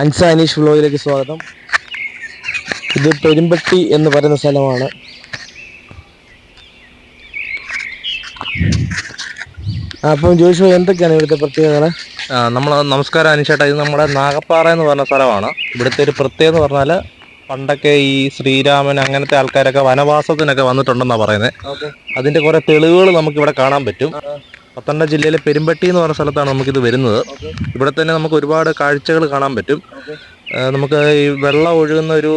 അൻസ അനീഷ് വ്ലോഗിലേക്ക് സ്വാഗതം. ഇത് പെരുമ്പട്ടി എന്ന് പറയുന്ന സ്ഥലമാണ്. അപ്പം ജോഷു എന്തൊക്കെയാണ് ഇവിടുത്തെ പ്രത്യേകതകൾ നമ്മൾ നമസ്കാരം അനീഷേട്ടാ. ഇത് നമ്മുടെ നാഗപ്പാറ എന്ന് പറഞ്ഞ സ്ഥലമാണ്. ഇവിടുത്തെ ഒരു പ്രത്യേകത എന്ന് പറഞ്ഞാൽ പണ്ടൊക്കെ ഈ ശ്രീരാമൻ അങ്ങനത്തെ ആൾക്കാരൊക്കെ വനവാസത്തിനൊക്കെ വന്നിട്ടുണ്ടെന്നാണ് പറയുന്നത് അതിന്റെ അതിന്റെ കുറെ തെളിവുകൾ നമുക്കിവിടെ കാണാൻ പറ്റും. പത്തനംതിട്ട ജില്ലയിലെ പെരുമ്പട്ടി എന്ന് പറഞ്ഞ സ്ഥലത്താണ് നമുക്കിത് വരുന്നത്. ഇവിടെ തന്നെ നമുക്ക് ഒരുപാട് കാഴ്ചകൾ കാണാൻ പറ്റും. നമുക്ക് ഈ വെള്ളം ഒഴുകുന്ന ഒരു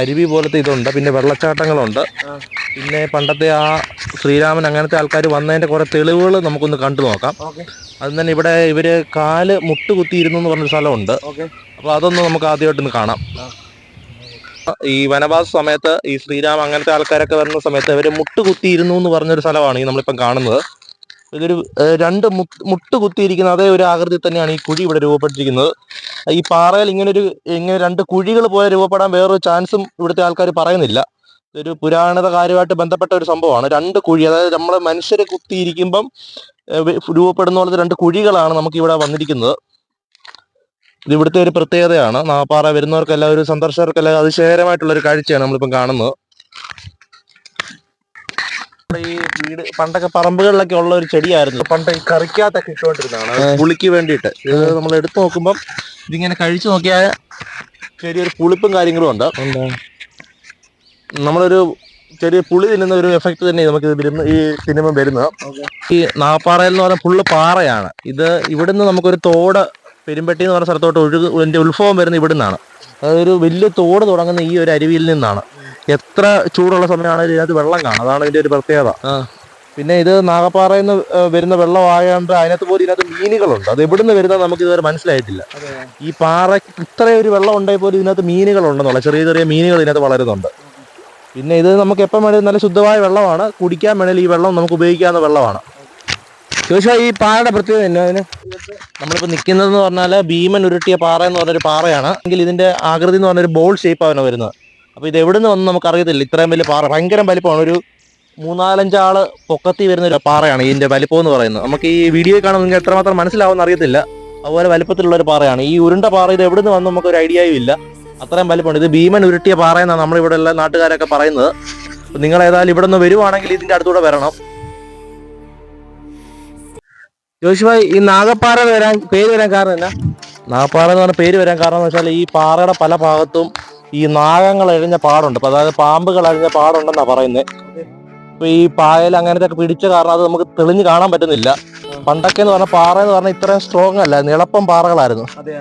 അരുവി പോലത്തെ ഇതുണ്ട്. പിന്നെ വെള്ളച്ചാട്ടങ്ങളുണ്ട്. പിന്നെ പണ്ടത്തെ ആ ശ്രീരാമൻ അങ്ങനത്തെ ആൾക്കാർ വന്നതിന്റെ കുറേ തെളിവുകൾ നമുക്കൊന്ന് കണ്ടു നോക്കാം. അത് തന്നെ ഇവിടെ ഇവർ കാൽ മുട്ടുകുത്തിയിരുന്നു എന്ന് പറഞ്ഞൊരു സ്ഥലമുണ്ട്. അപ്പോൾ അതൊന്ന് നമുക്ക് ആദ്യമായിട്ടൊന്ന് കാണാം. ഈ വനവാസ സമയത്ത് ഈ ശ്രീരാം അങ്ങനത്തെ ആൾക്കാരൊക്കെ വരുന്ന സമയത്ത് ഇവർ മുട്ടുകുത്തിയിരുന്നു എന്ന് പറഞ്ഞൊരു സ്ഥലമാണ് ഈ നമ്മളിപ്പം കാണുന്നത്. ഇതൊരു രണ്ട് മുട്ട് കുത്തിയിരിക്കുന്ന അതേ ഒരു ആകൃതി തന്നെയാണ് ഈ കുഴി ഇവിടെ രൂപപ്പെട്ടിരിക്കുന്നത്. ഈ പാറയിൽ ഇങ്ങനെ ഒരു ഇങ്ങനെ രണ്ട് കുഴികൾ പോലെ രൂപപ്പെടാൻ വേറൊരു ചാൻസും ഇവിടുത്തെ ആൾക്കാർ പറയുന്നില്ല. ഇതൊരു പുരാണത കാര്യമായിട്ട് ബന്ധപ്പെട്ട ഒരു സംഭവമാണ്. രണ്ട് കുഴി അതായത് നമ്മളെ മനുഷ്യർ കുത്തിയിരിക്കുമ്പം രൂപപ്പെടുന്ന പോലത്തെ രണ്ട് കുഴികളാണ് നമുക്ക് ഇവിടെ വന്നിരിക്കുന്നത്. ഇത് ഇവിടുത്തെ ഒരു പ്രത്യേകതയാണ്. നാപ്പാറ വരുന്നവർക്കെല്ലാം ഒരു സന്ദർശകർക്കെല്ലാം അതിശയകരമായിട്ടുള്ള ഒരു കാഴ്ചയാണ് നമ്മളിപ്പം കാണുന്നത് നമ്മുടെ ഈ വീട് പണ്ടൊക്കെ പറമ്പുകളിലൊക്കെ ഉള്ള ഒരു ചെടിയായിരുന്നു. പണ്ട് ഈ കറിക്കാത്തൊക്കെ ഇട്ടുകൊണ്ടിരുന്നതാണ്. പുളിക്ക് വേണ്ടിയിട്ട്. ഇത് നമ്മൾ എടുത്തു നോക്കുമ്പം ഇതിങ്ങനെ കഴിച്ചു നോക്കിയാൽ ചെറിയൊരു പുളിപ്പും കാര്യങ്ങളും ഉണ്ട്. നമ്മളൊരു ചെറിയ പുളി തിന്നുന്ന ഒരു എഫക്റ്റ് തന്നെ നമുക്ക് വരുന്ന ഈ സിനിമ വരുന്നത്. ഈ നാപ്പാറയിൽ എന്ന് പറഞ്ഞാൽ ഫുള്ള് പാറയാണ്. ഇത് ഇവിടുന്ന് നമുക്കൊരു തോട് പെരുമ്പട്ടി എന്ന് പറഞ്ഞ സ്ഥലത്തോട്ട് ഒഴുകു എന്റെ ഉത്ഭവം വരുന്നത് ഇവിടുന്നാണ്. അതൊരു വലിയ തോട് തുടങ്ങുന്ന ഈ ഒരു അരുവിയിൽ നിന്നാണ്. എത്ര ചൂടുള്ള സമയമാണെങ്കിലും ഇതിനകത്ത് വെള്ളം കാണും അതാണ് ഇതിന്റെ ഒരു പ്രത്യേകത. പിന്നെ ഇത് നാഗപ്പാറയിൽ നിന്ന് വരുന്ന വെള്ളമായതുകൊണ്ട് അതിനകത്ത് പോലും ഇതിനകത്ത് മീനുകളുണ്ട്. അത് എവിടെ നിന്ന് വരുന്നത് നമുക്ക് ഇതുവരെ മനസ്സിലായിട്ടില്ല. ഈ പാറയ്ക്ക് ഇത്രയും ഒരു വെള്ളം ഉണ്ടെങ്കിൽ പോലും ഇതിനകത്ത് മീനുകളുണ്ടെന്നുള്ള ചെറിയ ചെറിയ മീനുകൾ ഇതിനകത്ത് വളരുന്നുണ്ട്. പിന്നെ ഇത് നമുക്ക് എപ്പം വേണേലും നല്ല ശുദ്ധമായ വെള്ളമാണ്. കുടിക്കാൻ വേണേലും ഈ വെള്ളം നമുക്ക് ഉപയോഗിക്കാവുന്ന വെള്ളമാണ്. ചോദിച്ചാൽ ഈ പാറയുടെ പ്രത്യേകത എന്നാ അതിന്? നമ്മളിപ്പോൾ നിൽക്കുന്നതെന്ന് പറഞ്ഞാൽ ഭീമൻ ഉരുട്ടിയ പാറ എന്ന് പറഞ്ഞൊരു പാറയാണ്. എങ്കിൽ ഇതിന്റെ ആകൃതി എന്ന് പറഞ്ഞൊരു ബോൾ ഷേപ്പാണ് വരുന്നത്. അപ്പോൾ ഇത് എവിടെ നിന്ന് വന്ന് നമുക്ക് അറിയത്തില്ല. ഇത്രയും വലിയ പാറ. ഭയങ്കര വലിപ്പമാണ്. ഒരു മൂന്നാലഞ്ചാൾ പൊക്കത്തി വരുന്ന ഒരു പാറയാണ് ഇതിന്റെ വലിപ്പം എന്ന് പറയുന്നത്. നമുക്ക് ഈ വീഡിയോ കാണുമ്പോൾ നിങ്ങൾക്ക് എത്രമാത്രം മനസ്സിലാവുന്ന അറിയത്തില്ല. അതുപോലെ വലിപ്പത്തിലുള്ള ഒരു പാറയാണ്. ഈ ഉരുണ്ട പാറ ഇത് എവിടെ നിന്ന് വന്നു നമുക്ക് ഒരു ഐഡിയയും ഇല്ല. അത്രയും വലിപ്പമാണ് ഇത് ഭീമൻ ഉരുട്ടിയ പാറ എന്നാണ് നമ്മളിവിടെ ഉള്ള നാട്ടുകാരൊക്കെ പറയുന്നത്. നിങ്ങൾ ഏതായാലും ഇവിടെ നിന്ന് വരുവാണെങ്കിൽ ഇതിന്റെ അടുത്തൂടെ വരണം. ജോഷു ഈ നാഗപ്പാറ വരാൻ പേര് വരാൻ കാരണം എന്നാ? നാഗപ്പാറ എന്ന് പറഞ്ഞ പേര് വരാൻ കാരണം എന്ന് വെച്ചാൽ ഈ പാറയുടെ പല ഭാഗത്തും ഈ നാഗങ്ങൾ എഴിഞ്ഞ പാടുണ്ട്. അതായത് പാമ്പുകൾ അഴിഞ്ഞ പാടുണ്ടെന്നാ പറയുന്നത്. ഇപ്പൊ ഈ പായൽ അങ്ങനത്തെ ഒക്കെ പിടിച്ച കാരണം അത് നമുക്ക് തെളിഞ്ഞ് കാണാൻ പറ്റുന്നില്ല. പണ്ടൊക്കെ എന്ന് പറഞ്ഞാൽ പാറ എന്ന് പറഞ്ഞാൽ ഇത്രയും സ്ട്രോങ് അല്ല നിളപ്പം പാറകളായിരുന്നു. അതെ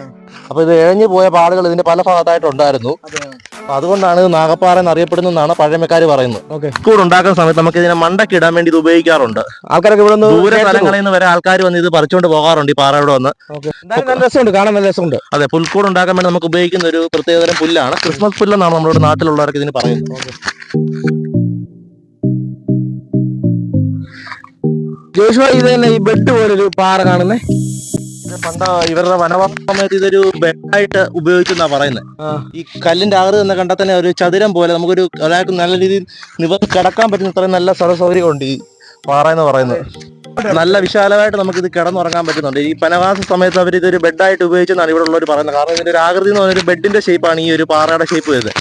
അപ്പൊ ഇത് എഴഞ്ഞു പോയ പാടുകൾ ഇതിന്റെ പല ഭാഗത്തായിട്ടുണ്ടായിരുന്നു. അപ്പൊ അതുകൊണ്ടാണ് ഇത് നാഗപ്പാറ എന്ന് അറിയപ്പെടുന്നതാണ് പഴമക്കാർ പറയുന്നത്. കൂട് ഉണ്ടാക്കുന്ന സമയത്ത് നമുക്ക് ഇതിനെ മണ്ടയ്ക്ക് ഇടാൻ വേണ്ടി ഇത് ഉപയോഗിക്കാറുണ്ട്. ആൾക്കാരൊക്കെ ഇവിടെ ദൂര സ്ഥലങ്ങളിൽ നിന്ന് വരെ ആൾക്കാർ വന്ന് ഇത് പറിച്ചുകൊണ്ട് പോകാറുണ്ട് ഈ പാറയുടെ വന്ന്. നല്ല രസമുണ്ട് കാണാൻ നല്ല രസമുണ്ട്. അതെ പുൽക്കൂട് ഉണ്ടാക്കാൻ വേണ്ടി നമുക്ക് ഉപയോഗിക്കുന്ന ഒരു പ്രത്യേകതരം പുല്ലാണ്. ക്രിസ്മസ് പുല്ലെന്നാണ് നമ്മുടെ നാട്ടിലുള്ളവർക്ക് ഇതിന് പറയുന്നത്. ജോഷു ഇത് തന്നെ ഈ ബെഡ് പോലൊരു പാറ കാണുന്നേ. പണ്ട് ഇവരുടെ വനവാസമയത്ത് ഇതൊരു ബെഡായിട്ട് ഉപയോഗിച്ചെന്നാ പറയുന്നത് ഈ കല്ലിന്റെ ആകൃതി തന്നെ കണ്ടാൽ തന്നെ ഒരു ചതുരം പോലെ നമുക്കൊരു ഒരാൾക്ക് നല്ല രീതിയിൽ നിവർന്ന് കിടക്കാൻ പറ്റുന്ന ഇത്രയും നല്ല സ്ഥല സൗകര്യം ഉണ്ട് ഈ പാറ എന്ന് പറയുന്നത്. നല്ല വിശാലമായിട്ട് നമുക്ക് ഇത് കിടന്നുറങ്ങാൻ പറ്റുന്നുണ്ട്. ഈ വനവാസ സമയത്ത് അവർ ഇതൊരു ബെഡായിട്ട് ഉപയോഗിച്ചെന്നാണ് ഇവിടെ ഉള്ളവർ പറയുന്നത് കാരണം ഇതിന്റെ ഒരു ആകൃതി എന്ന് പറഞ്ഞൊരു ബെഡിന്റെ ഷേപ്പാണ് ഈ ഒരു പാറയുടെ ഷേപ്പ് വരുന്നത്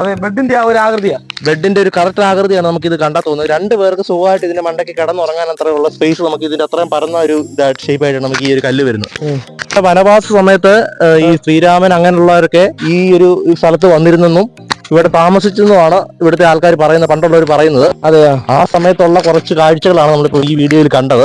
അതെ ബെഡിന്റെ ആ ഒരു ആകൃതിയാ. ബെഡിന്റെ ഒരു കറക്റ്റ് ആകൃതിയാണ് നമുക്ക് ഇത് കണ്ടാൽ തോന്നുന്നത്. രണ്ട് പേർക്ക് സുഖമായിട്ട് ഇതിന്റെ മണ്ടയ്ക്ക് കിടന്നുറങ്ങാൻ അത്രയുള്ള സ്പേസ് നമുക്ക് ഇതിന്റെ അത്രയും പരന്ന ഒരു ഷേപ്പ് ആയിട്ടാണ് നമുക്ക് ഈ ഒരു കല്ല് വരുന്നത് വനവാസ സമയത്ത് ഈ ശ്രീരാമൻ അങ്ങനെയുള്ളവരൊക്കെ ഈ ഒരു സ്ഥലത്ത് വന്നിരുന്നെന്നും ഇവിടെ താമസിച്ചെന്നുമാണ് ഇവിടുത്തെ ആൾക്കാർ പറയുന്നത് പണ്ടുള്ളവർ പറയുന്നത്. അതെ ആ സമയത്തുള്ള കുറച്ച് കാഴ്ചകളാണ് നമ്മളിപ്പോൾ ഈ വീഡിയോയിൽ കണ്ടത്.